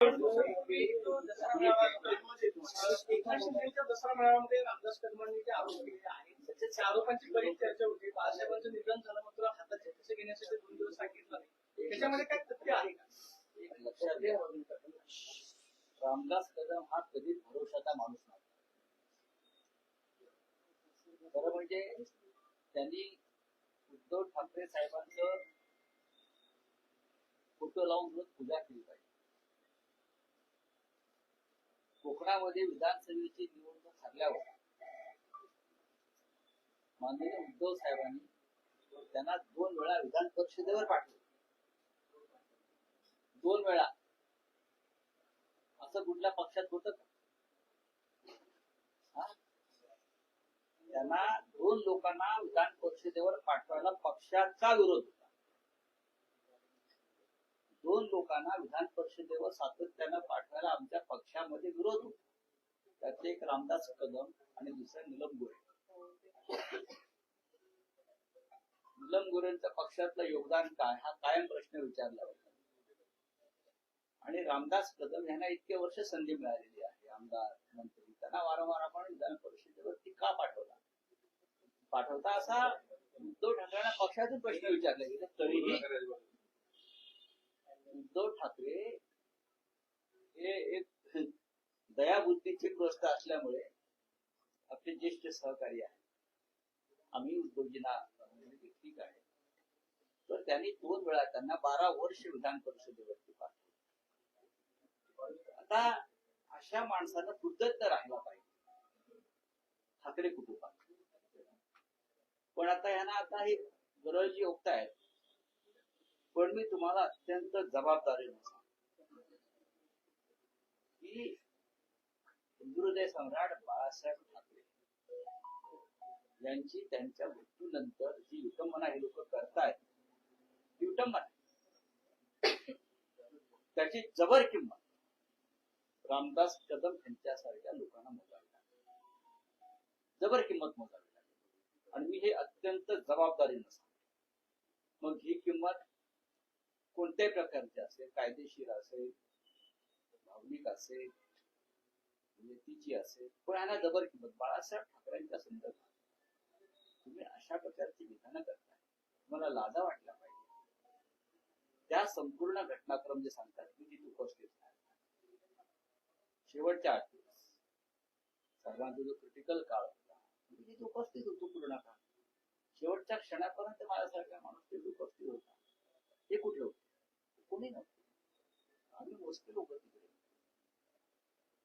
दसरा मेळाव्यामध्ये रामदास कदमांनी आरोप केले आहेत त्या आरोपांची बरीच चर्चा होती बाळासाहेबांचं निधन झालं मात्र हातात कसं घेण्यासाठी दोन दिवस सांगितलं नाही त्याच्यामध्ये काय तथ्य आहे का लक्षात घ्या रामदास कदम हा कधीच भरोशाचा माणूस नव्हता खरं म्हणजे त्यांनी उद्धव ठाकरे साहेबांचं फोटो लावून रोज पूजा केली पाहिजे. कोकणामध्ये विधानसभेची निवडणूक हरल्यावर माननीय उद्धव साहेबांनी त्यांना दोन वेळा विधान परिषदेवर पाठवलं. दोन वेळा. असं कुठल्या पक्षात होत त्यांना दोन लोकांना विधान परिषदेवर पाठवायला पक्षाचा विरोध होता. दोन लोकांना विधान परिषदेवर सातत्यानं पाठवायला आमच्या पक्षामध्ये विरोध होतो. त्यात एक रामदास कदम आणि दुसरा निलम गोरे निलम गोरेंचं पक्षातलं योगदान काय? हा कायम प्रश्न विचारला होता. आणि रामदास कदम यांना इतके वर्ष संधी मिळालेली आहे. आमदार मंत्री त्यांना वारंवार आपण विधान परिषदेवरती का पाठवला. पाठवता असा उद्धव ठाकरेंना पक्षातून प्रश्न विचारला गेला तरीही उद्धव ठाकरे हे एक दयाबुद्धीचे ग्रस्त असल्यामुळे आपले ज्येष्ठ सहकारी आहे आम्ही उद्धवजींना ठीक आहे. तर त्यांनी दोन वेळा त्यांना बारा वर्ष विधान परिषदेवरती पाठवले. आता अशा माणसानं कृतज्ञ राहिला पाहिजे. ठाकरे कुटुंबात. पण आता यांना आता हे गरज जी ओकतायत मी तुम्हाला अत्यंत जबाबदारी सांगतो हिंदुहृदय सम्राट बाळासाहेब ठाकरे यांची त्यांच्या मृत्यूनंतर जी विटंबना हे लोक करतायत ती विटंबना त्याची जबर किंमत रामदास कदम यांच्यासारख्या लोकांना मोजावी लागते जबर किंमत मोजावी लागते आणि मी हे अत्यंत जबाबदारी सांगतो. मग ही किंमत कोणत्याही प्रकारचे असेल कायदेशीर असेल भावनिक असेल नीतीची असेल पण ह्याला जबर किंमत. बाळासाहेब ठाकरेंच्या संदर्भात तुम्ही अशा प्रकारची विधानं करताय. तुम्हाला लाजा वाटला पाहिजे. त्या संपूर्ण घटनाक्रम जे सांगतात मी तिथे उपस्थित शेवटच्या आठ दिवस सर्वांचा जो क्रिटिकल काळ होता मी तिथे उपस्थित होतो पूर्ण काळ. शेवटच्या क्षणापर्यंत माझ्यासारखा माणूस तिथे उपस्थित होता. हे कुठे होते? कोणी नव्हते. आम्ही मोजके लोक तिकडे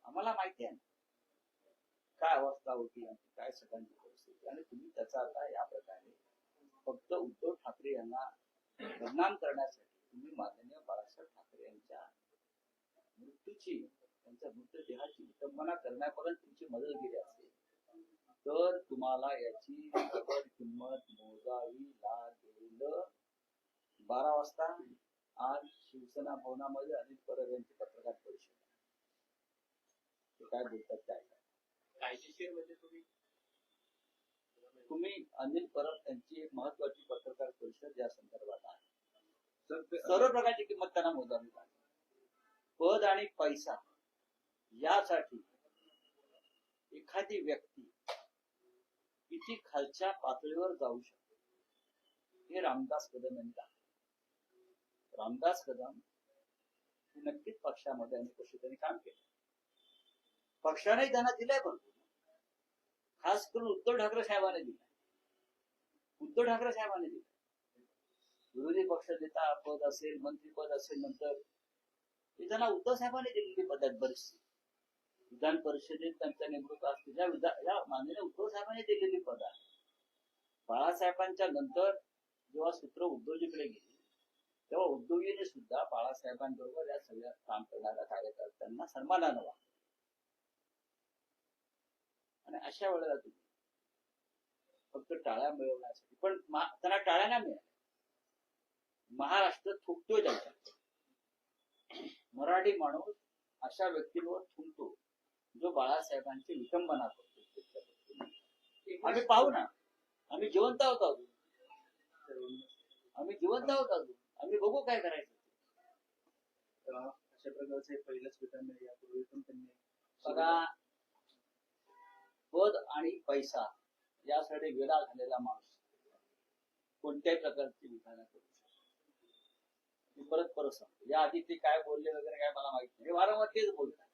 आम्हाला माहिती आहे काय अवस्था होती आमची काय सगळ्यांची परिस्थिती. आणि तुम्ही त्याचा आता या प्रकारे फक्त उद्धव ठाकरे यांना बदनाम करण्यासाठी तुम्ही माननीय बाळासाहेब ठाकरे यांच्या मृत्यूची त्यांच्या मृतदेहाची विटंबना करण्यापर्यंत तुमची मदत गेली असेल तर तुम्हाला याची किंमत मोजावी लागेल. बारा वाजता आज शिवसेना भवनामध्ये अनिल परब यांची पत्रकार परिषद. ते काय बोलतात ऐका. कायदेशीर म्हणजे तुम्ही? तुम्ही अनिल परब यांची एक महत्वाची पत्रकार परिषद या संदर्भात आहे. सर्व प्रकारची किंमत त्यांना मोजावी लागेल पद आणि पैसा यासाठी एखादी व्यक्ती किती खालच्या पातळीवर जाऊ शकते हे रामदास कदम यांनी दाखवलं. रामदास कदम हे नक्कीच पक्षामध्ये अनेक वर्ष त्यांनी काम केलं. पक्षाने त्यांना दिलंय भरपूर. खास करून उद्धव ठाकरे साहेबांनी दिलाय. उद्धव ठाकरे साहेबांनी दिलाय. विरोधी पक्ष नेता पद असेल मंत्रीपद असेल नंतर हे त्यांना उद्धव साहेबांनी दिलेली पद आहेत बरीचशी. विधान परिषदेत त्यांच्या नेमणूक असतील या माननीय उद्धव साहेबांनी दिलेली पद आहे बाळासाहेबांच्या नंतर जेव्हा सूत्र उद्धवजीकडे गेले तेव्हा उद्धवजीने सुद्धा बाळासाहेबांबरोबर या सगळ्या काम करणाऱ्या कार्यकर्त्यांना सन्मानानं वागलं आणि अशा वेळेला तुम्ही फक्त टाळ्या मिळवण्यासाठी पण त्यांना टाळ्या नाही मिळाल्या. महाराष्ट्र थुकतोय त्यांच्या मराठी माणूस अशा व्यक्तींवर थुंकतो जो बाळासाहेबांची विटंबना करतो. आम्ही पाहू ना. आम्ही जिवंत आहोत अजून. आम्ही जिवंत आहोत अजून. बघू काय करायचं. अशा प्रकारचं पहिलंच विधान आहे यापूर्वी पण त्यांनी बघा. पद आणि पैसा यासाठी वेळा झालेला माणूस कोणत्याही प्रकारची विधानं करू शकतो परत परत सांगतो. या आधी ते काय बोलले वगैरे काय मला माहीत नाही. हे वारंवार तेच बोलतात.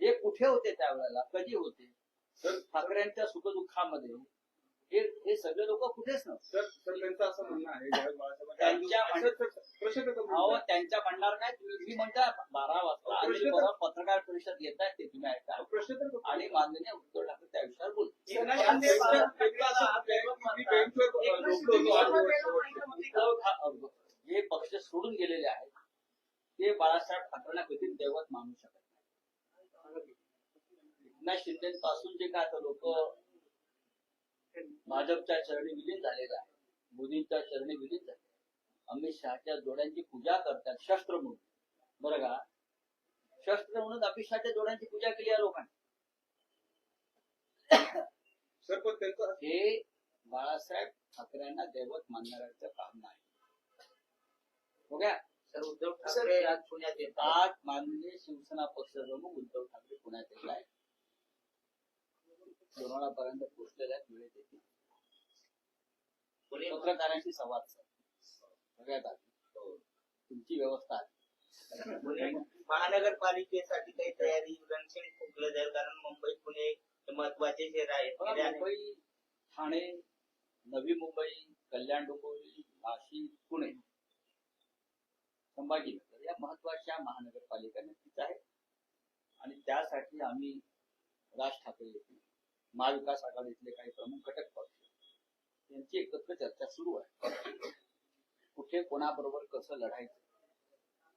हे कुठे होते त्यावेळेला? कधी होते? सर ठाकरेंच्या सुखदुःखामध्ये हे हे सगळे लोक कुठेच नव्हते. असं म्हणणं आहे त्यांच्या म्हणणार काय तुम्ही म्हणता बारा वाजता पत्रकार परिषद घेत आहेत ते तुम्ही ऐका. प्रश्न. आणि माननीय उद्धव ठाकरे त्या विषयावर जे पक्ष सोडून गेलेले आहेत. ते बाळासाहेब ठाकरेंना कधीच दैवत मानू शकत नाही. एकनाथ शिंदे पासून जे काय लोक भाजपच्या चरणी विलीन झालेले आहे. मोदींच्या चरणी विलीन झाले अमित शहाच्या जोड्यांची पूजा करतात शस्त्र म्हणून. बरं का? शस्त्र म्हणून अमित शहाच्या जोड्यांची पूजा केली या लोकांनी. हे बाळासाहेब ठाकरेंना दैवत मानणाऱ्यांचं काम नाही. हो गया सर उद्धव ठाकरे आज पुण्यात येतात. माननीय शिवसेना पक्षप्रमुख उद्धव ठाकरे पुण्यात येत आहेत. कोरोनापर्यंत पोहोचलेल्या वेळेत येतील पुणे पत्रकारांशी संवाद सगळ्यात आधी. तुमची व्यवस्था आहे. महानगरपालिकेसाठी काही तयारी रणशिंग फुकलं जाईल कारण मुंबई पुणे हे महत्त्वाचे शहर गेल्या मुंबई ठाणे नवी मुंबई कल्याण डोंबिवली नाशिक पुणे. संभाजीनगर या महत्त्वाच्या महानगरपालिका नक्कीच आहेत. आणि त्यासाठी आम्ही राज ठाकरे येथील महाविकास आघाडीतले काही प्रमुख घटक पक्ष. यांची एकत्र चर्चा सुरू आहे. कुठे कोणाबरोबर कसं लढायचं?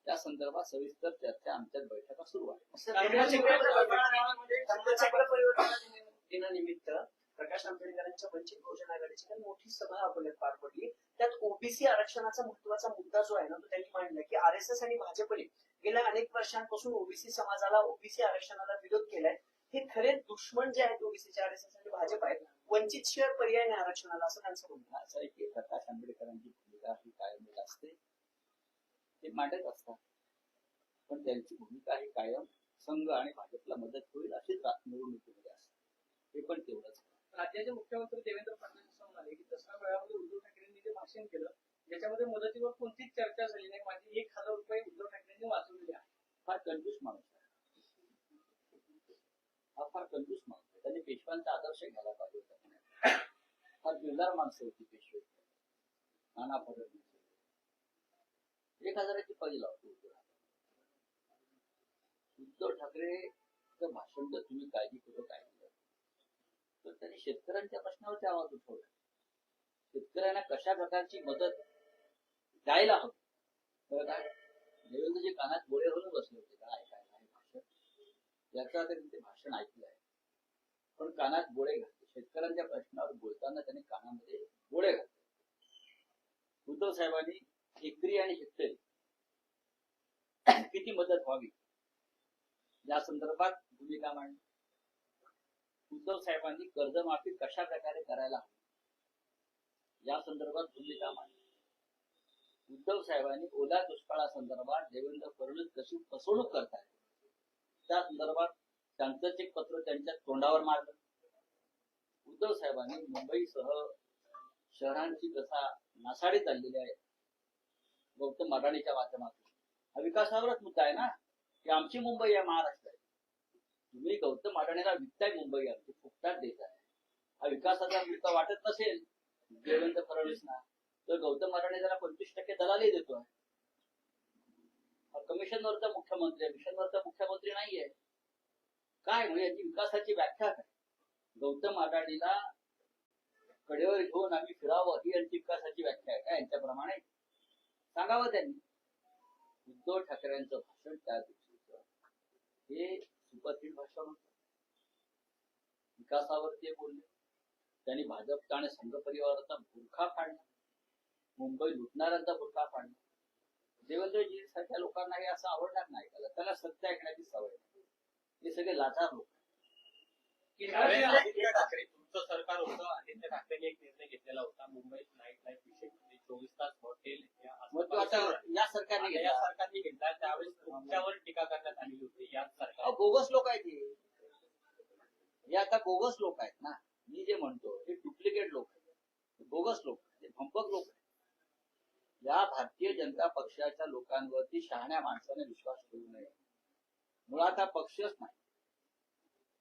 त्या संदर्भात सविस्तर चर्चा आमच्यात बैठका सुरू आहे. दिनानिमित्त प्रकाश आंबेडकरांच्या वंचित बहुजन आघाडीची काही मोठी सभा अकोल्यात पार पडली. त्यात ओबीसी आरक्षणाचा महत्त्वाचा मुद्दा जो आहे ना तो त्यांनी मांडला की आर एस एस आणि भाजपने गेल्या अनेक वर्षांपासून ओबीसी समाजाला ओबीसी आरक्षणाला विरोध केलाय. हे खरे दुश्मन जे आहेत ओबीसीचे आर एस एस आणि भाजप आहेत वंचित शिवाय पर्याय नाही आरक्षणाला असं त्यांचं म्हणणं आहे. असं आहे की. प्रकाश आंबेडकरांची भूमिका ही कायम असते. ते मांडत असतात. पण त्यांची भूमिका ही कायम संघ आणि भाजपला मदत होईल अशीच निवडणुकीमध्ये असते. हे पण तेवढंच राज्याचे मुख्यमंत्री देवेंद्र फडणवीस म्हणाले की दसरा मेळाव्यामध्ये उद्धव ठाकरेंनी जे भाषण केलं ज्याच्यामध्ये मदतीवर कोणतीच चर्चा झाली नाही. माझे एक हजार रुपये उद्धव ठाकरेंनी वाचवलेले आहेत. फार कंजूस माणूस आहे. हा फार कंजूस माणूस आहे. त्यांनी पेशव्यांचा आदर्श घ्यायला पाहिजे होता फार दिलदार माणसं होती पेशवे. नाना फडणवीस. एक हजाराची पाहिजे लावतो उद्धव ठाकरे. ठाकरेचं भाषण जर तुम्ही काळजीपूर्वक ऐकलं तर त्यांनी शेतकऱ्यांच्या प्रश्नावरती आवाज उठवला. शेतकऱ्यांना कशा प्रकारची मदत द्यायला हवी? तर काय? देवेंद्रजी कानात गोळे होऊन बसले होते. काय? याचा त्यांनी ते भाषण ऐकलं आहे पण कानात गोळे घातले शेतकऱ्यांच्या प्रश्नावर बोलताना त्यांनी कानामध्ये गोळे घातले उद्धव साहेबांनी एकरी आणि शेतकरी किती मदत व्हावी? या संदर्भात भूमिका मांडली. उद्धव साहेबांनी कर्जमाफी कशा प्रकारे करायला हवी? या संदर्भात भूमिका मांडली. उद्धव साहेबांनी ओला दुष्काळासंदर्भात देवेंद्र फडणवीस कशी फसवणूक करतायत? त्या संदर्भात त्यांचंच एक पत्र त्यांच्या तोंडावर मारलं उद्धव साहेबांनी मुंबईसह शहरांची कसा नासाडी चाललेली आहे. गौतम अडाणीच्या माध्यमातून. हा विकासावरच मुद्दा आहे ना? की आमची मुंबई आहे महाराष्ट्र आहे. तुम्ही गौतम अडाणीला विकताय मुंबई आमची फुकटात देताय आहे. हा विकासाचा मुद्दा वाटत नसेल देवेंद्र फडणवीसना तर गौतम अडाणी त्याला पंचवीस टक्के दलाली देतोय. हा कमिशनवरचा मुख्यमंत्री आहे. मिशनवरचा मुख्यमंत्री नाहीये. काय? म्हणजे याची विकासाची व्याख्या काय? गौतम अडाणीला कडेवर घेऊन आम्ही फिरावं ही यांची विकासाची व्याख्या आहे काय यांच्याप्रमाणे? सांगावं त्यांनी. उद्धव ठाकरेंचं भाषण त्या दिवशीच. हे सुपरहिट भाषण होत विकासावर ते बोलले. त्यांनी भाजपचा आणि संघ परिवाराचा बुरखा फाडला. मुंबई लुटणाऱ्यांचा बुरखा फाडला. देवेंद्रजी सारख्या लोकांना हे असं आवडणार नाही. त्याला त्याला सत्य ऐकण्याची सवय. हे सगळे लाचार लोक. आदित्य ठाकरे तुमचं सरकार होतं. आदित्य ठाकरेंनी एक निर्णय घेतलेला होता. मुंबईत नाईट लाईफ विषयी. चोवीस तास हॉटेल या या सरकारने या घेतला. सरकारने घेतला. त्यावेळेस तुमच्यावर टीका करण्यात आलेली होती. अहो, सरकार बोगस लोक आहेत हे. आता बोगस लोक आहेत ना. मी जे म्हणतो हे डुप्लिकेट लोक आहेत. बोगस लोक आहेत, हे भंपक लोक आहेत. या भारतीय जनता पक्षाच्या लोकांवरती शहाण्या माणसाने विश्वास ठेवू नये. मुळात हा पक्षच नाही.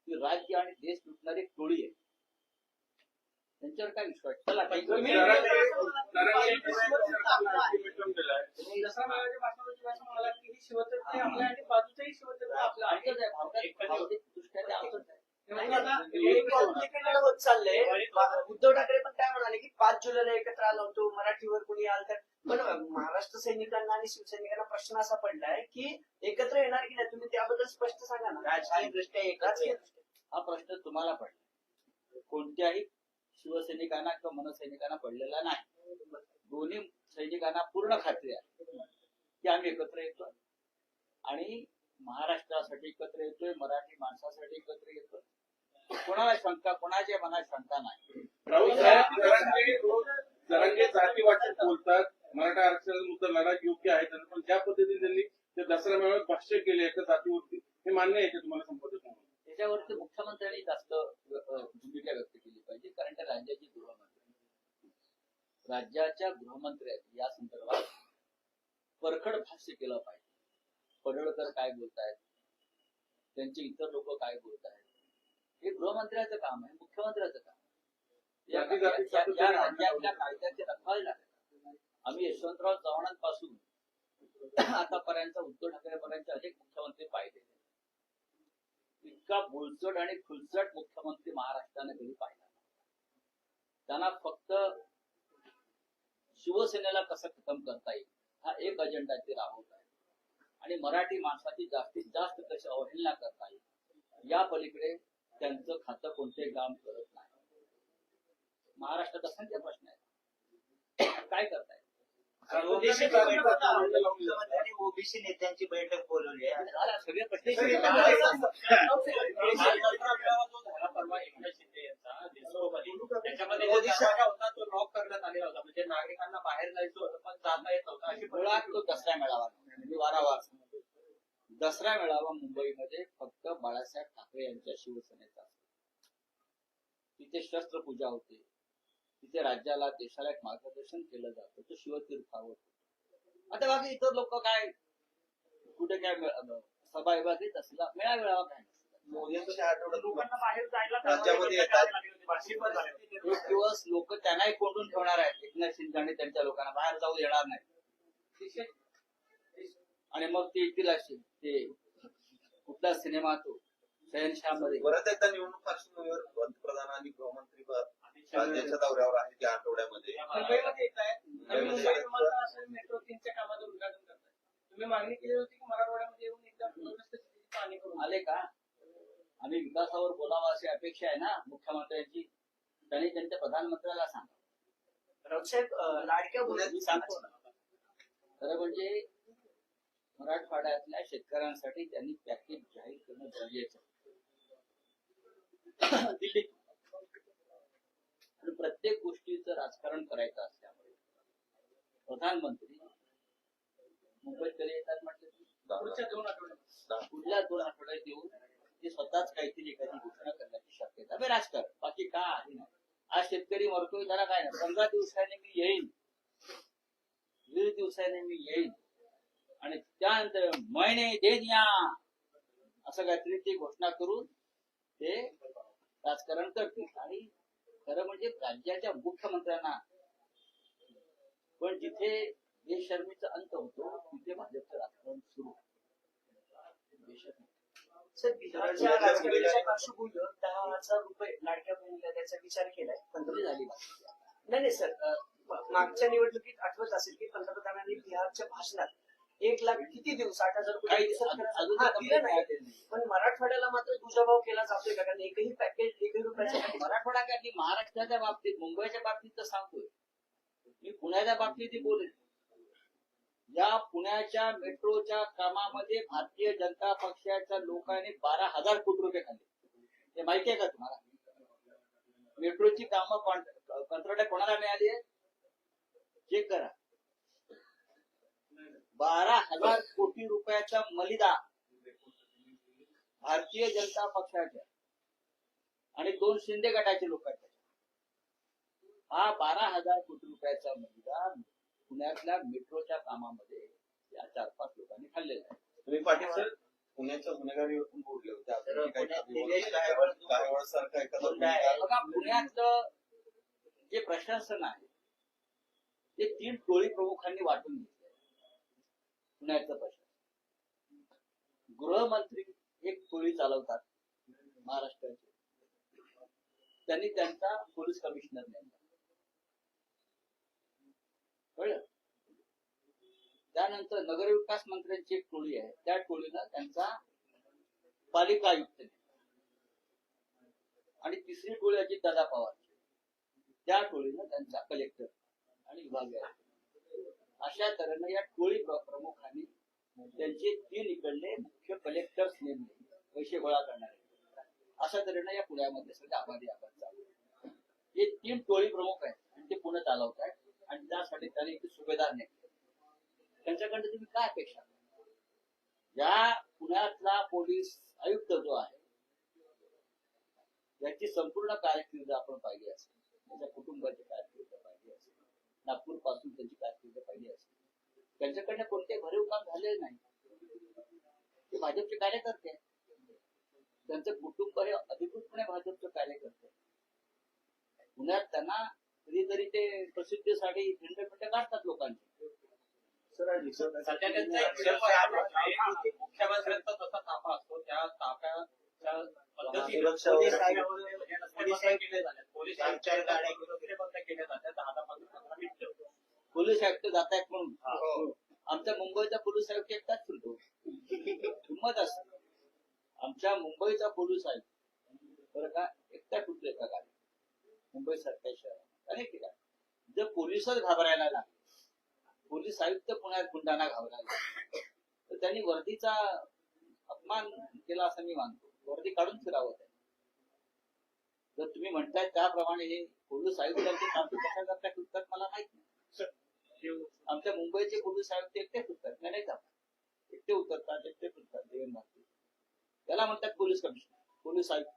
ती राज्य आणि देश लुटणारी टोळी आहे. त्यांच्यावर काय विश्वास? चला ही बाजूचंही दृष्ट्या चाललंय उद्धव ठाकरे पण काय म्हणाले की पाच जुलैला एकत्र आलो होतो मराठीवर कोणी आलं तर. पण महाराष्ट्र सैनिकांना आणि शिवसैनिकांना प्रश्न असा पडलाय की एकत्र येणार की नाही? तुम्ही त्याबद्दल स्पष्ट सांगा ना. राजकीय दृष्ट्या एकच हा प्रश्न तुम्हाला पडला. कोणत्याही शिवसैनिकांना किंवा मनसैनिकांना पडलेला नाही. दोन्ही सैनिकांना पूर्ण खात्री आहे की आम्ही एकत्र येतोय. आणि महाराष्ट्रासाठी एकत्र येतोय मराठी माणसासाठी एकत्र येतोय. कोणाला शंका कोणाच्या मनात शंका नाही. जरांगे जरांगे जातीवाचक बोलतात. मराठा आरक्षणाचा मुद्दा लढा योग्य आहे त्यांना पण ज्या पद्धतीने त्यांनी ते दसरा मेळाव्यात भाष्य केले एका जातीवरती हे मान्य आहे का तुम्हाला म्हणून? त्याच्यावरती मुख्यमंत्र्यांनी जास्त भूमिका व्यक्त केली पाहिजे कारण त्या राज्याची गृहमंत्री राज्याच्या गृहमंत्री आहेत. या संदर्भात परखड भाष्य केलं पाहिजे. पडळकर काय बोलतायत? त्यांचे इतर लोक काय बोलतायत? हे गृहमंत्र्याचं काम आहे मुख्यमंत्र्याचं काम आहे. या- राज्यातल्या कायद्याचे रखवाल आम्ही यशवंतराव चव्हाणांपासून आतापर्यंत उद्धव ठाकरेपर्यंत अनेक मुख्यमंत्री पाहिले. इतका बोलचट आणि खुलचट मुख्यमंत्री महाराष्ट्राने कधी पाहिला. त्यांना फक्त शिवसेनेला कसं खतम करता येईल हा एक अजेंडा ते राबवत आहे आणि मराठी माणसाची जास्तीत जास्त कशी अवहेलना करता येईल? या पलीकडे त्यांचं खातं कोणते काम करत नाही. महाराष्ट्रात असंख्य प्रश्न आहेत काय करताय? ओबीसी नेत्यांची बैठक बोलवली आहे. सगळे प्रश्न परवा एकनाथ शिंदे यांचा देशोमध्ये त्याच्यामध्ये होता तो लॉक करण्यात आलेला होता. म्हणजे नागरिकांना बाहेर जायचं होतं पण जाता येत नव्हतं. अशी मुळात तो दसरा मेळावा. वारंवार सांगतो. दसरा मेळावा मुंबईमध्ये फक्त बाळासाहेब ठाकरे यांच्या शिवसेनेचा. तिथे शस्त्रपूजा होते. तिथे राज्याला देशाला एक मार्गदर्शन केलं जातं. तो शिवतीर्थावर होतो. आता बाकी इतर लोक काय? कुठे काय सभा विभा घेत असला मेळा मेळावा काय. एक दिवस लोक त्यांनाही कोंडून ठेवणार आहेत. एकनाथ शिंदे आणि त्यांच्या लोकांना बाहेर जाऊ देणार नाही आणि मग ते येतील असे ते कुठला सिनेमा तो? शहनशाहमध्ये परत एकदा निवडणूक पार्श्वभूमीवर पंतप्रधान आणि गृहमंत्री राज्याच्या दौऱ्यावर आहेत या आठवड्यामध्ये. मुंबईमध्ये येत आहे नवी मेट्रो तीनच्या कामाचं उद्घाटन करताय तुम्ही मागणी केली होती की मराठवाड्यामध्ये येऊन एकदा पूरग्रस्त स्थितीची पाहणी करून आले का? आम्ही विकासावर बोलावं अशी अपेक्षा आहे ना मुख्यमंत्र्यांची? त्यांनी त्यांच्या प्रधानमंत्र्याला सांगा. अं, लाडक्या मुली सांगतो खरं म्हणजे मराठवाड्यातल्या शेतकऱ्यांसाठी त्यांनी पॅकेज जाहीर करणं गरजेचं दिल्लीत आणि प्रत्येक गोष्टीचं राजकारण करायचं असल्यामुळे प्रधानमंत्री मुंबईत कधी येतात म्हटलं? पुढच्या दोन आठवड्यात. पुढल्या दोन आठवड्यात येऊन ते स्वतःच काहीतरी एखादी घोषणा करण्याची शक्यता आहे. राजकारण. बाकी का आहे ना आज शेतकरी मरतोय त्याला काय नाही. पंधरा दिवसाने मी येईन. वीस दिवसाने मी येईन. आणि त्यानंतर महिने दे द्या. असं काहीतरी ते घोषणा करून ते राजकारण करतील. आणि खरं म्हणजे राज्याच्या मुख्यमंत्र्यांना पण जिथे बेशर्मीचा अंत होतो तिथे भाजपचं राजकारण सुरू. पार्श्वभूमीवर दहा हजार रुपये लाडक्या बहिणीला त्याचा विचार केलाय. कुठली पंतप्रधान झाली बात? नाही नाही सर मागच्या निवडणुकीत आठवत असेल की पंतप्रधानांनी बिहारच्या भाषणात एक लाख किती देऊ साठ हजार रुपये काही दिलं नाही. पण मराठवाड्याला मात्र दुजाभाव केला जातोय का कारण एकही पॅकेज एकही रुपयाचं मराठवाडा काय मी महाराष्ट्राच्या बाबतीत मुंबईच्या बाबतीत तर सांगतोय. मी पुण्याच्या बाबतीत बोलेन. या पुण्याच्या मेट्रोच्या कामामध्ये भारतीय जनता पक्षाच्या लोकांनी बारा हजार कोटी रुपये खाल्ले. हे माहिती आहे का तुम्हाला? मेट्रोची कामं कंत्राट कोणाला मिळाली आहेत? चेक करा. बारा हजार कोटी रुपयाचा मलिदा भारतीय जनता पक्षाच्या आणि दोन शिंदे गटाचे लोक हा बारा हजार कोटी रुपयाचा मलिदा पुण्यातल्या मेट्रोच्या कामामध्ये या चार पाच लोकांनी खाल्लेला आहे. तुम्ही पाटील सर पुण्याच्या गुन्हेगारीवरून बोलले होते. बघा पुण्यातलं जे प्रशासन आहे ते तीन टोळी प्रमुखांनी वाटून घेतलं. पुण्यातलं प्रशासन गृहमंत्री एक टोळी चालवतात महाराष्ट्राचे. त्यांनी त्यांचा पोलीस कमिशनर नेमला. कळलं? त्यानंतर नगरविकास मंत्र्यांची एक टोळी आहे. त्या टोळीनं त्यांचा पालिका आयुक्त आणि तिसरी टोळी अजित दादा पवार त्या टोळीनं त्यांचा कलेक्टर आणि विभागीय आयुक्त. अशा तऱ्हेनं या टोळी प्रमुखांनी त्यांचे तीन इकडले मुख्य कलेक्टर्स नेमले पैसे गोळा करणारे. अशा तऱ्हेनं या पुण्यामध्ये सगळे आभारी आपण चालू हे तीन टोळी प्रमुख आहेत आणि ते पुणे चालवत आहेत आणि त्यासाठी त्यांनी एक सुभेदार नेमले. त्यांच्याकडे तुम्ही काय अपेक्षा या पुण्यातला पोलीस आयुक्त जो आहे याची संपूर्ण कारकीर्द आपण पाहिली असेल. त्याच्या कुटुंबाची कारकीर्द. नागपूरपासून त्यांची कारकीर्द पाहिली असेल. त्यांच्याकडनं कोणते भरीव काम झालेले नाही. ते भाजपचे कार्यकर्ते. त्यांचं कुटुंब हे अधिकृतपणे भाजपचं कार्यकर्ते. पुण्यात त्यांना कधीतरी ते प्रसिद्धीसाठी खंड खंड काढतात लोकांचे. सध्या त्यांचा मुख्यमंत्र्यांचा जसा ताफा असतो त्या सुरक्षा पोलीस आयुक्त जात? आहेत म्हणून. हो. आमच्या मुंबईचा पोलीस आयुक्त एकटाच फिरतो. हिंमत असते. आमच्या मुंबईचा पोलीस आयुक्त. बरं का? एकटा फिरतो एका गाडी मुंबई सारख्या शहरात. अनेक ठिकाणी जर पोलिसच घाबरायला लागले. पोलीस आयुक्त पुण्यात गुंडांना घाबरायला लागले, तर त्यांनी वर्दीचा अपमान केला असं मी मानतो. वर्दी काढून फिरावं जर तुम्ही म्हणताय त्याप्रमाणे हे पोलीस आयुक्तांचे काम कशा करता फिरतात मला माहीत नाही. आमच्या मुंबईचे पोलीस आयुक्त एकटे फिरतात नाही नाही जातात एकटे उतरतात एकटे फिरतात देवेंद्र त्याला म्हणतात पोलीस कमिशनर पोलीस आयुक्त.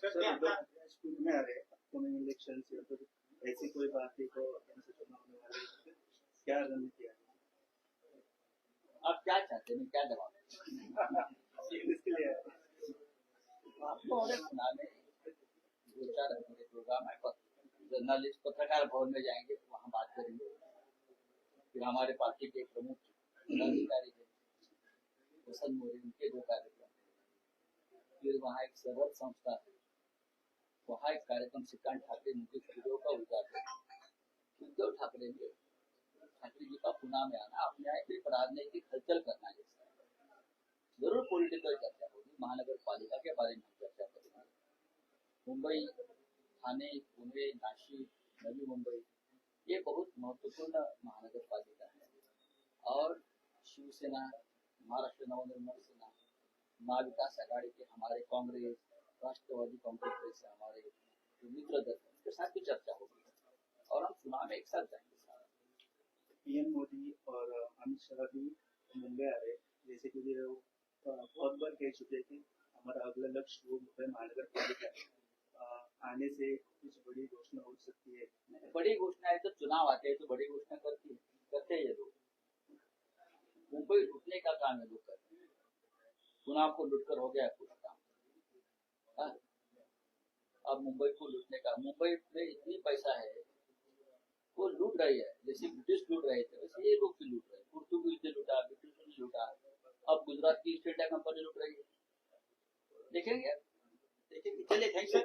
सर, ते आता- स्कूल में आ रहे अपकमिंग इलेक्शन या फिर ऐसी कोई बात है को कैसे चुनाव होने वाले क्या रणनीति है आप क्या चाहते हैं? मैं क्या जवाब? इसके लिए जर्नलिस्ट, पत्रकार भवन में जाएँगे तो वहाँ बात करेंगे। फिर हमारे पार्टी के प्रमुख पदाधिकारी हैं वसंत मोरे उनके दो कार्यक्रम फिर वहाँ एक सरल संस्था है। वहाँ एक कार्यक्रम श्रीकांत ठाकरे उनके स्टूडियो का उद्घाटन उद्धव ठाकरे ने, ठाकरे जी का पुणे में आना, अपने यहाँ एक राजनीतिक हलचल करना है। ज़रूर पॉलिटिकल चर्चा होगी, महानगर पालिका के बारे में। मुंबई ठाणे पुणे नाशिक नवी मुंबई ये बहुत महत्त्वपूर्ण महानगर पालिका है और शिवसेना महाराष्ट्र नवनिर्माण सेना महाविकास आघाड़ी के हमारे कांग्रेस राष्ट्रवादी कांग्रेस जैसे हमारे जो मित्र दल उसके साथ भी चर्चा होगी और हम चुनाव में एक साथ जाएंगे पीएम मोदी और अमित शाह भी मुंबई आ रहे जैसे कि बहुत बार कह चुके थे हमारा अगला लक्ष्य वो मुंबई महानगर पालिका है। आने से कुछ बड़ी घोषणा हो सकती है। बड़ी घोषणा है तो चुनाव आते हैं तो बड़ी घोषणा करती है। करते हैं ये लोग। मुंबई लूटने का काम है लोग करते चुनाव को लूटकर हो गया पूरा काम। हाँ? अब मुंबई को लूटने का मुंबई में इतनी पैसा है वो लूट रही है। जैसे ब्रिटिश लूट रहे थे वैसे ये लोग भी लूट रहे हैं। पुर्तुगीज ने लूटा ब्रिटिश ने लूटा। अब गुजरात की इंडिया कंपनी लूट रही है। देखेंगे? देखेंगे। चलिए थैंक यू।